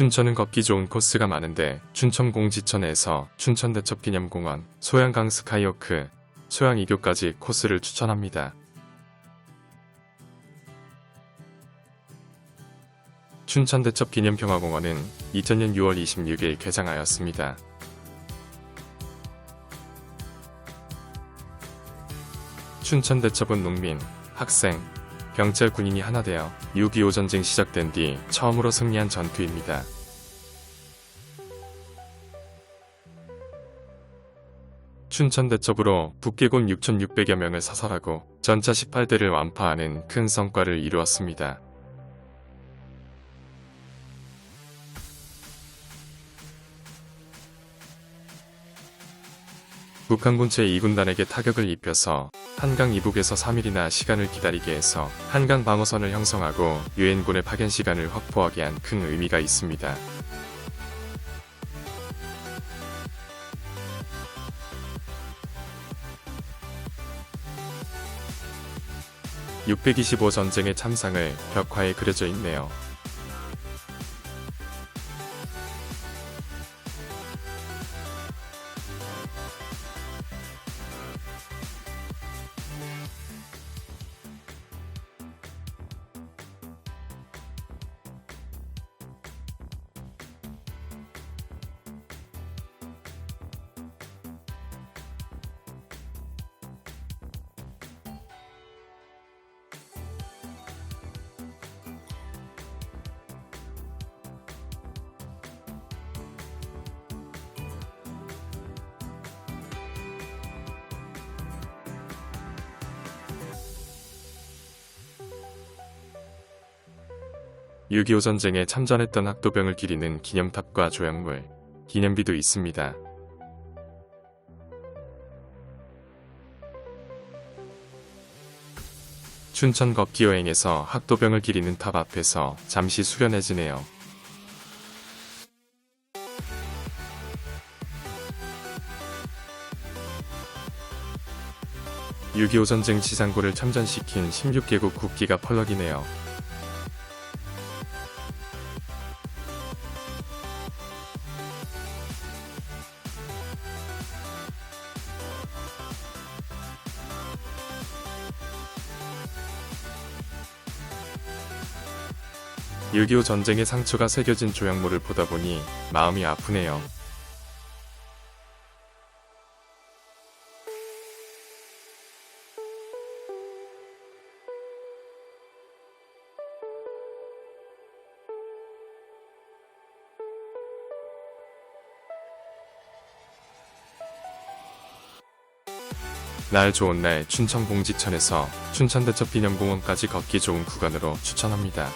춘천은 걷기 좋은 코스가 많은데 춘천공지천에서 춘천대첩기념공원, 소양강 스카이워크, 소양이교까지 코스를 추천합니다. 춘천대첩기념평화공원은 2000년 6월 26일 개장하였습니다. 춘천대첩은 농민, 학생, 경찰 군인이 하나 되어 6.25 전쟁 시작된 뒤 처음으로 승리한 전투입니다. 춘천대첩으로 북계군 6,600여 명을 사살하고 전차 18대를 완파하는 큰 성과를 이루었습니다. 북한군체 2군단에게 타격을 입혀서 한강 이북에서 3일이나 시간을 기다리게 해서 한강 방어선을 형성하고 유엔군의 파견 시간을 확보하게 한 큰 의미가 있습니다. (625) 전쟁의 참상을 벽화에 그려져 있네요. (6.25) 전쟁에 참전했던 학도병을 기리는 기념탑과 조형물, 기념비도 있습니다. 춘천 걷기 여행에서 학도병을 기리는 탑 앞에서 잠시 수련해지네요. (6.25) 전쟁 지상구를 참전시킨 16개국 국기가 펄럭이네요. (6.25) 전쟁의 상처가 새겨진 조형물을 보다 보니 마음이 아프네요. 날 좋은 날 춘천 공지천에서 춘천대첩 기념공원까지 걷기 좋은 구간으로 추천합니다.